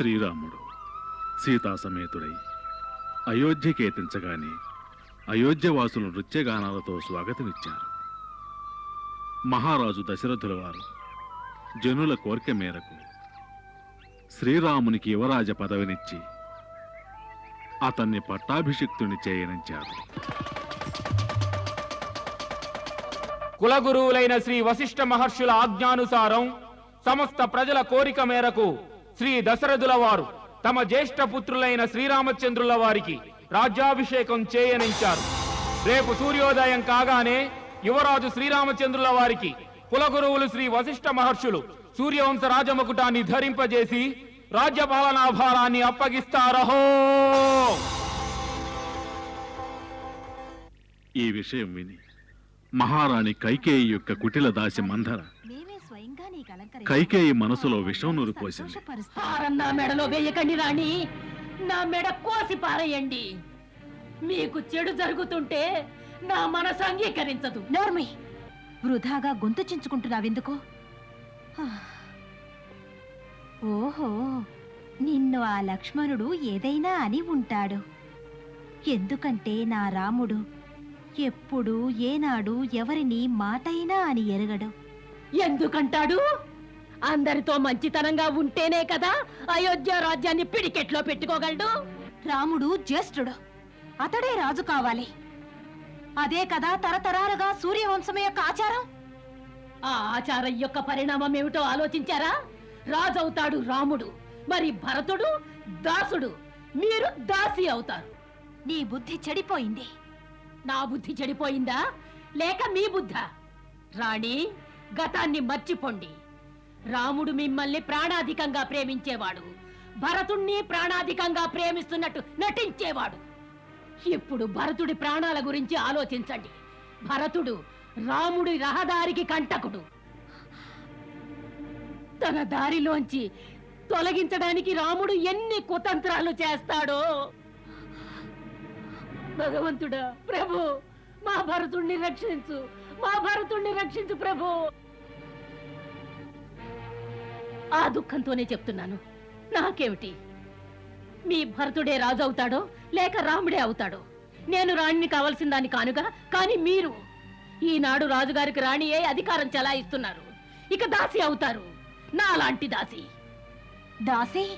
శ్రీరాముడు సీతాసమేతుడై అయోధ్యకేతించగానే అయోధ్యవాసులు నృత్యగానాలతో స్వాగతమిచ్చారు. మహారాజు దశరథుల వారు జనుల కోరిక మేరకు శ్రీరామునికి యువరాజ పదవినిచ్చి అతన్ని పట్టాభిషిక్తుని చేయనించారు. కులగురువులైన శ్రీ వశిష్ఠ మహర్షుల ఆజ్ఞానుసారం సమస్త ప్రజల కోరిక మేరకు శ్రీ దశరథుల వారు తమ జ్యేష్ఠ పుత్రులైన శ్రీరామచంద్రుల వారికి రాజ్యాభిషేకం చేయనించారు. రేపు సూర్యోదయం కాగానే యువరాజు శ్రీరామచంద్రుల వారికి కులగురువులు శ్రీ వశిష్ఠ మహర్షులు సూర్యవంశ రాజముకుటాన్ని ధరింపజేసి రాజ్యపాలనా భారాన్ని అప్పగిస్తారహో! ఈ విషయం విని మహారాణి కైకేయి యొక్క కుటిల దాసి మంధర కైకేయి మనసులో విషం సంతోషపరుస్తాం. హారం నా మెడలో వేయకండి రాణి నా మెడ కోసి పారేయండి. మీకు చెడు జరుగుతుంటే నా మనసు అంగీకరించదు. నోర్మి వృధాగా గొంతు చించుకుంటున్నావెందుకు. ఓహో నిన్ను ఆ లక్ష్మణుడు ఏదైనా అని ఉంటాడు. ఎందుకంటే నా రాముడు ఎప్పుడు ఏనాడు ఎవరిని మాటైనా అని ఎరగడు. ఎందుకంటాడు? అందరితో మంచితనంగా ఉంటేనే కదా అయోధ్య రాజ్యాన్ని పిడికెట్లో పెట్టుకోగలడు? రాముడు జ్యేష్ఠుడు. అతడే రాజు కావాలి. అదే కదా తరతరాలుగా సూర్యవంశం యొక్క ఆచారం? ఆ ఆచారం యొక్క పరిణామం ఏమిటో ఆలోచించారా? రాజవుతాడు రాముడు మరి భరతుడు దాసుడు. మీరు దాసి అవుతారు. నీ బుద్ధి చెడిపోయింది. నా బుద్ధి చెడిపోయిందా? లేక మీ బుద్ధా? రాణి గతాన్ని మర్చిపోండి. రాముడు మిమ్మల్ని ప్రాణాధికంగా ప్రేమించేవాడు. భరతుణ్ణి ప్రాణాధికంగా ప్రేమిస్తున్నట్టు నటించేవాడు. ఇప్పుడు భరతుడి ప్రాణాల గురించి ఆలోచించండి. భరతుడు రాముడి రహదారికి కంటకుడు. తన దారిలోంచి తొలగించడానికి రాముడు ఎన్ని కుతంత్రాలు చేస్తాడో. భగవంతుడా ప్రభు మా భరతుణ్ణి రక్షించు. మా భరతుణ్ణి రక్షించు ప్రభు. ఆ దుఃఖంతోనే చెప్తున్నాను. నాకేమిటి? మీ భరతుడే రాజు అవుతాడో లేక రాముడే అవుతాడో? నేను రాణిని కావాల్సిన దాన్ని కానుగా కానీ మీరు ఈనాడు రాజుగారికి రాణియే అధికారం చెలాయిస్తున్నారు. ఇక దాసి అవుతారు. నా లాంటి దాసి. దాసి?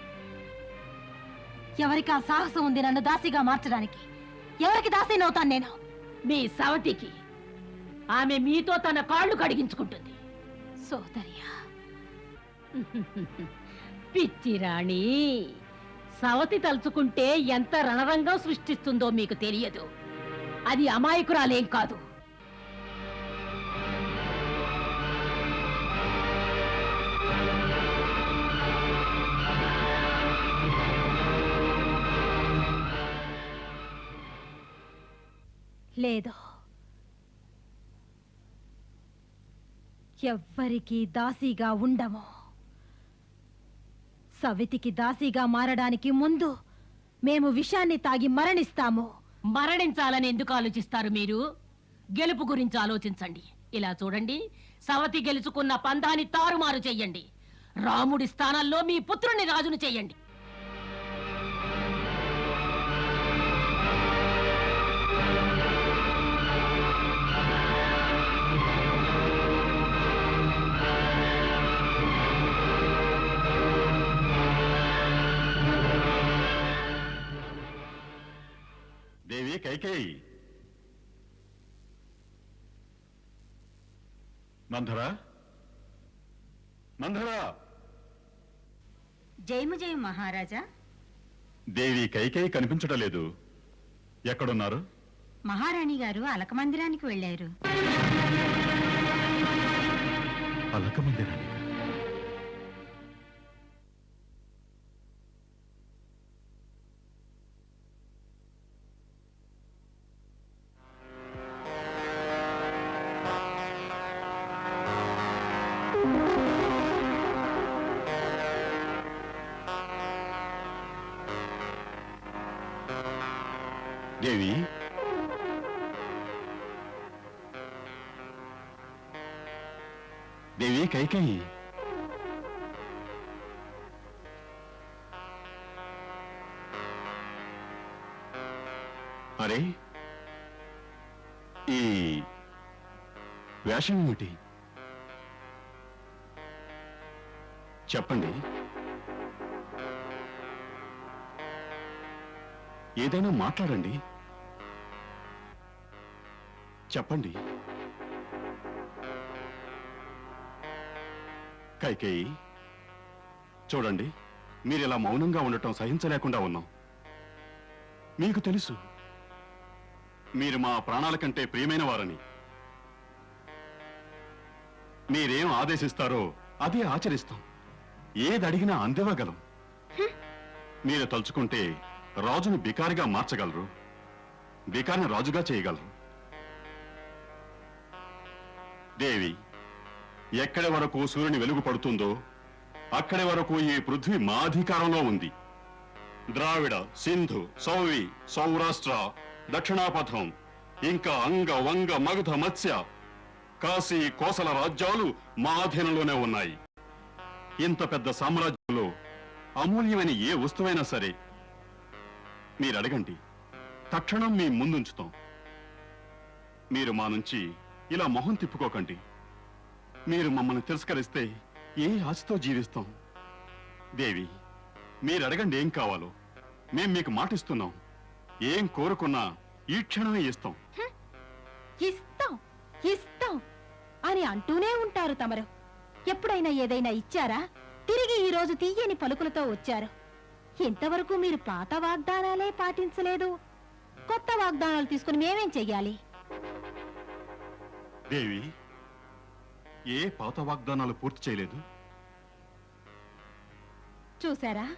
ఎవరికి ఆ సాహసం ఉంది నన్ను దాసిగా మార్చడానికి? ఎవరికి దాసినవుతాను నేను? మీ సవతికి. ఆమె మీతో తన కాళ్ళు కడిగించుకుంటుంది. సోదరియా పిచ్చి రాణి సవతి తలుచుకుంటే ఎంత రణరంగం సృష్టిస్తుందో మీకు తెలియదు. అది అమాయకురాలేం కాదు. లేదో. ఎవ్వరికీ దాసిగా ఉండము. సవితికి దాసీగా మారడానికి ముందు మేము విషాన్ని తాగి మరణిస్తాము. మరణించాలని ఎందుకు ఆలోచిస్తారు మీరు? గెలుపు గురించి ఆలోచించండి. ఇలా చూడండి. సవతి గెలుచుకున్న పందాన్ని తారుమారు చెయ్యండి రాముడి స్థానంలో మీ పుత్రుని రాజును చెయ్యండి దేవి కైకేయి మంధరా మంధరా జయము జయం మహారాజా? దేవి కైకేయి కనిపించడం లేదు. ఎక్కడున్నారు? మహారాణి గారు అలక మందిరానికి వెళ్ళారు. అలక మందిరానికి? దేవి దేవి కైకయి. అరే ఈ వేషం ఏమిటి? చెప్పండి. ఏదైనా మాట్లాడండి. చెప్పండి. కైకేయి చూడండి మీరు ఇలా మౌనంగా ఉండటం సహించలేకుండా ఉన్నాం. మీకు తెలుసు మీరు మా ప్రాణాల కంటే ప్రియమైన వారని. మీరేం ఆదేశిస్తారో అదే ఆచరిస్తాం. ఏది అడిగినా అందివ్వగలం మీరు తలుచుకుంటే రాజును బికారిగా మార్చగలరు. బికారిని రాజుగా చేయగలరు. దేవి ఎక్కడి వరకు సూర్యుని వెలుగు పడుతుందో అక్కడి వరకు ఈ పృథ్వీ మా అధికారంలో ఉంది. ద్రావిడ సింధు సౌవి సౌరాష్ట్ర దక్షిణాపథం ఇంకా అంగ వంగ మగధ మత్స్య కాశీ కోసల రాజ్యాలు మా అధీనంలోనే ఉన్నాయి. ఇంత పెద్ద సామ్రాజ్యంలో అమూల్యమైన ఏ వస్తువైనా సరే మీరు అడగండి తక్షణం మీ ముందుంచుతాం. మీరు మా నుంచి ఇలా మొహం తిప్పుకోకండి. మీరు మమ్మల్ని తిరస్కరిస్తే ఏ ఆశతో జీవిస్తాం? దేవి మీరు అడగండి ఏం కావాలో. మేం మీకు మాటిస్తున్నాం. ఏం కోరుకున్నా ఈ క్షణమే ఇస్తాం. ఇస్తాం ఇస్తాం అని అంటూనే ఉంటారు తమరు. ఎప్పుడైనా ఏదైనా ఇచ్చారా? తిరిగి ఈ రోజు తీయని పలుకులతో వచ్చారు. ఇంతవరకు మీరు పాత వాగ్దానాలే పాటించలేదు. కొత్త వాగ్దానాలు తీసుకుని మేమేం చెయ్యాలి? దేవి ఏ పాత వాగ్దానాలు పూర్తి చేయలేదు? చూసారా?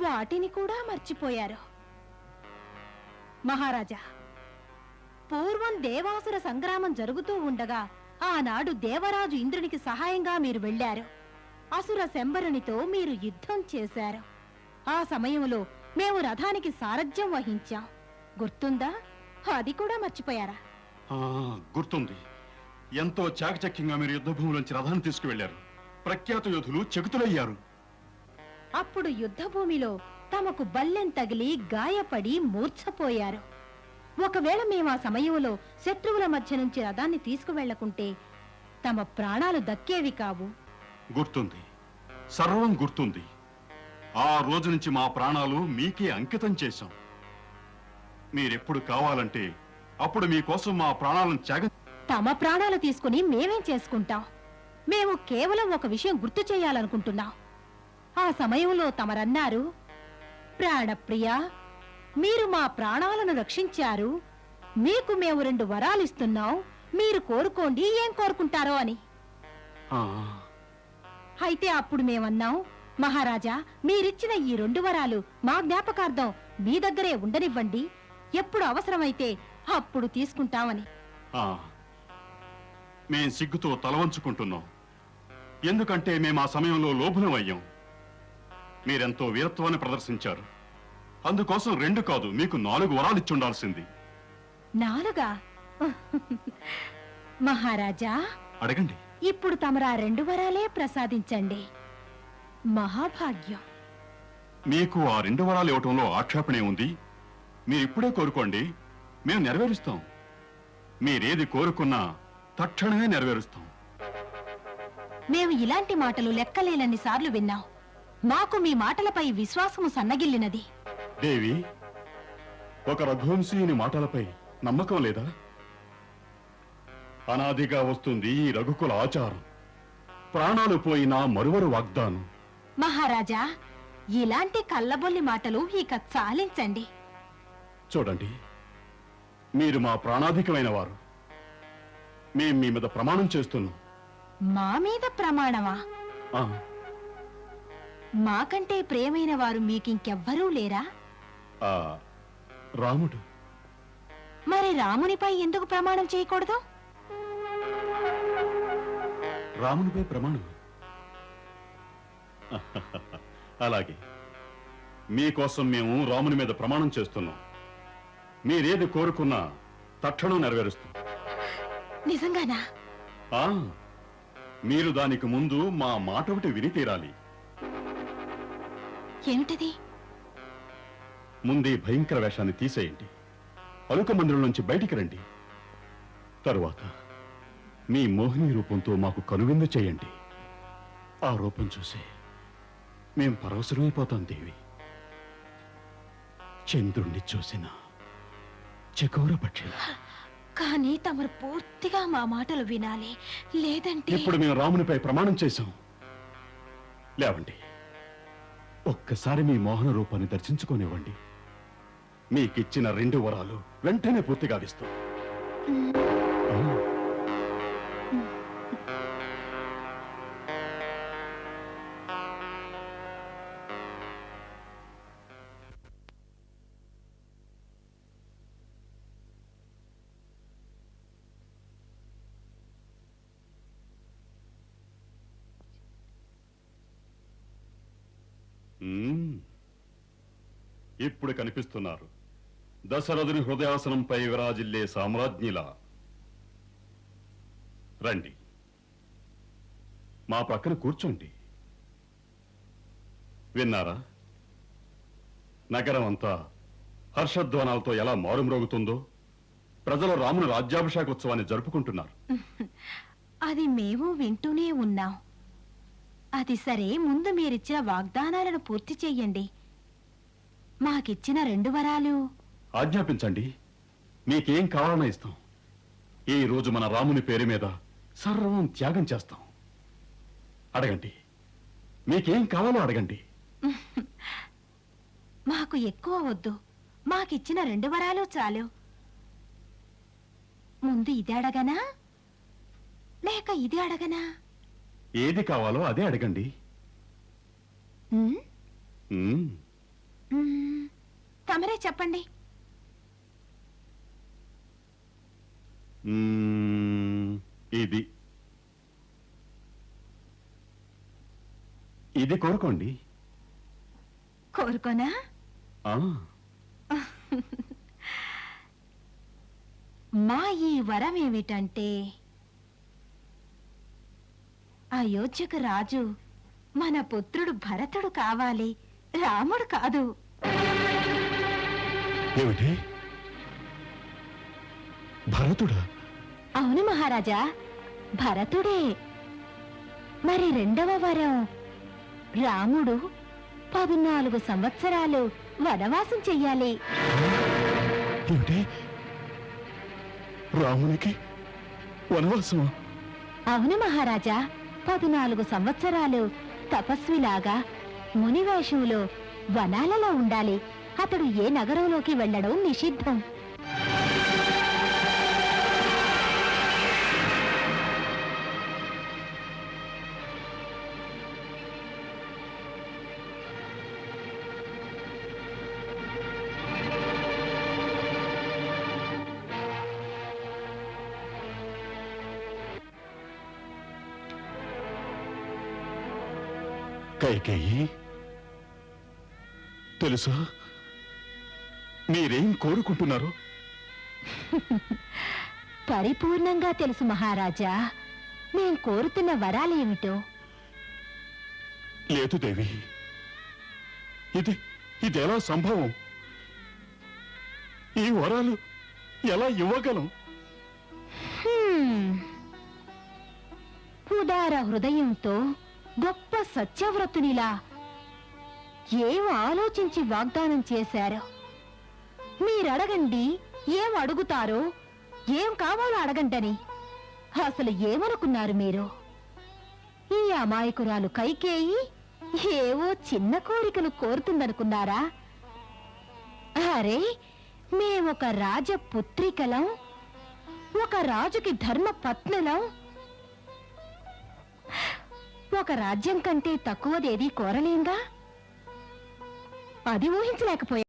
వాటిని కూడా మర్చిపోయారు. మహారాజా పూర్వం దేవాసుర సంగ్రామం జరుగుతూ ఉండగా ఆనాడు దేవరాజు ఇంద్రునికి సహాయంగా మీరు వెళ్ళారు. అసుర శంబరునితో మీరు యుద్ధం చేశారు. ఆ సమయంలో మేము రథానికి సారథ్యం వహించాం. గుర్తుందా? అది కూడా మర్చిపోయారా? గుర్తుంది. ఎంతో చాకచక్యంగా మీరు యుద్ధ భూమిలోంచి రథాన్ని తీసుకువెళ్ళారు ప్రఖ్యాత యోధులు చెకుతులయ్యారు అప్పుడు యుద్ధభూమిలో తమకు బల్లెం తగిలి గాయపడి మూర్ఛపోయారు. ఒకవేళ మేము ఆ సమయంలో శత్రువుల మధ్య నుంచి రథాన్ని తీసుకువెళ్ళకుంటే తమ ప్రాణాలు దక్కేవి కావు. గుర్తుంది. సర్వం గుర్తుంది. ఆ రోజు నుంచి మా ప్రాణాలు మీకే అంకితం చేశాం. మీరెప్పుడు కావాలంటే అప్పుడు మీకోసం మా ప్రాణాలను త్యాగం తమ ప్రాణాలు తీసుకుని మేమేం చేసుకుంటాం? మేము కేవలం ఒక విషయం గుర్తు చేయాలనుకుంటున్నాం. ఆ సమయంలో తమరన్నారు ప్రాణప్రియా మీరు మా ప్రాణాలను రక్షించారు. మీకు మేము రెండు వరాలిస్తున్నాం మీరు కోరుకోండి ఏం కోరుకుంటారో అని. అయితే అప్పుడు మేమన్నాం మహారాజా మీరిచ్చిన ఈ రెండు వరాలు మా జ్ఞాపకార్థం మీ దగ్గరే ఉండనివ్వండి. ఎప్పుడు అవసరమైతే అప్పుడు తీసుకుంటామని. ఆ. మేం సిగ్గుతో తలవంచుకుంటున్నాం ఎందుకంటే మేము ఆ సమయంలో లోభనం అయ్యాం. మీరెంతో వీరత్వాన్ని ప్రదర్శించారు. అందుకోసం రెండు కాదు మీకు నాలుగు వరాలు ఇచ్చుండాల్సింది. నాలుగా? మహారాజా అడగండి. ఇప్పుడు తమరా రెండు వరాలే ప్రసాదించండి. మహాభాగ్యం. మీకు ఆ రెండు వరాలు ఇవ్వటంలో ఆక్షేపణే ఉంది. మీరిప్పుడే కోరుకోండి. మేము నెరవేరుస్తాం. మీరేది కోరుకున్నా తక్షణమే నెరవేరుస్తాం. మేము ఇలాంటి మాటలు లెక్కలేనన్ని సార్లు విన్నాం. మాకు మీ మాటలపై విశ్వాసము సన్నగిల్లినది. దేవి ఒక రఘువంశీయుని మాటలపై నమ్మకం లేదా? అనాదిగా వస్తుంది ఈ రఘుకుల ఆచారం. ప్రాణాలు పోయినా మరువరు వాగ్దానం. మహారాజా ఇలాంటి కల్లబొల్లి మాటలు ఇక చాలించండి. చూడండి. మీరు మా ప్రాణాధికమైన వారు మేం మీ మీద ప్రమాణం చేస్తున్నాం. మా మీద ప్రమాణమా? ఆ, మాకంటే ప్రియమైన వారు మీకింకెవ్వరూ లేరా? ఆ, రాముడు. మరి రామునిపై ఎందుకు ప్రమాణం చేయకూడదు? రామునిపై ప్రమాణం? అలాగే. మీకోసం మేము రాముని మీద ప్రమాణం చేస్తున్నాం. మీరేది కోరుకున్నా తక్షణం నెరవేరుస్తాం నిజంగానా? ఆ, మీరు దానికి ముందు మా మాట ఒకటి విని తీరాలి. ఏమిటది? ముందే భయంకర వేషాన్ని తీసేయండి. అలుక మందిరం నుంచి బయటికి రండి. తరువాత మీ మోహిని రూపంతో మాకు కనువిందు చేయండి. ఆ రూపం చూసి మేం పరవశమైపోతాం దేవి. చంద్రుణ్ణి చూసిన చకోర పక్షిలా. కానీ తమరు పూర్తిగా మా మాటలు వినాలి. లేదంటే ఇప్పుడు మేము రామునిపై ప్రమాణం చేశాం. లేవండి. ఒక్కసారి మీ మోహన రూపాన్ని దర్శించుకోనివ్వండి. మీకిచ్చిన రెండు వరాలు వెంటనే పూర్తిగా ఇస్తాం ఇప్పుడు కనిపిస్తున్నారు. దశరథుని హృదయాసనంపై విరాజిల్లే సామ్రాజ్ఞిలా. రండి. మా పక్కన కూర్చోండి. విన్నారా? నగరం అంతా హర్షధ్వానాలతో ఎలా మారుమ్రోగుతుందో? ప్రజలు రాముని రాజ్యాభిషేక ఉత్సవాన్ని జరుపుకుంటున్నారు. అది మేము వింటూనే ఉన్నాం. అది సరే ముందు మీరిచ్చిన వాగ్దానాలను పూర్తి చెయ్యండి మాకిచ్చిన రెండు వరాలు. ఆజ్ఞాపించండి. మీకేం కావాలన్నా ఇస్తాం. ఈ రోజు మన రాముని పేరు మీద సర్వం త్యాగం చేస్తాం. అడగండి. మీకేం కావాలో అడగండి. మాకు ఎక్కువ వద్దు. మాకిచ్చిన రెండు వరాలు చాలు. ముందు ఇది అడగనా? లేక ఇది అడగనా? ఏది కావాలో అదే అడగండి. ఉమ్, తమరే చెప్పండి. ఇది. ఇది కోరుకోండి. కోరుకోనా? మా ఈ వరం ఏమిటంటే అయోధ్యకు రాజు మన పుత్రుడు భరతుడు కావాలి. రాముడు కాదు. ఏమిటి? భరతుడా? అవును మహారాజా భరతుడే. మరి రెండవ వరం రాముడు పద్నాలుగు సంవత్సరాలు వనవాసం చెయ్యాలి. ఏమిటి? రామునికి వనవాసం అవును మహారాజా పద్నాలుగు సంవత్సరాలు తపస్విలాగా మునివేషంలో వనాలలో ఉండాలి. అతడు ఏ నగరంలోకి వెళ్ళడం నిషిద్ధం. కైకేయి తెలుసా? మీరేం కోరుకుంటున్నారు? పరిపూర్ణంగా తెలుసు మహారాజా. మేం కోరుతున్న వరాలేమిటో లేదు దేవి. ఇది ఇది ఎలా సంభవం? ఈ వరాలు ఎలా ఇవ్వగలం. ఉదార హృదయంతో గొప్ప సత్యవ్రతునిలా ఏం ఆలోచించి వాగ్దానం చేశారో? మీరడగండి ఏం అడుగుతారో ఏం కావాలో అడగంటని అసలు ఏమనుకున్నారు మీరు? ఈ అమాయకురాలు కైకేయి ఏవో చిన్న కోరికలు కోరుతుందనుకున్నారా? అరే మేమొక రాజపుత్రికలం ఒక రాజుకి ధర్మ పత్నులం ఒక రాజ్యం కంటే తక్కువదేది కోరలేంగా? అది ఊహించలేకపోయా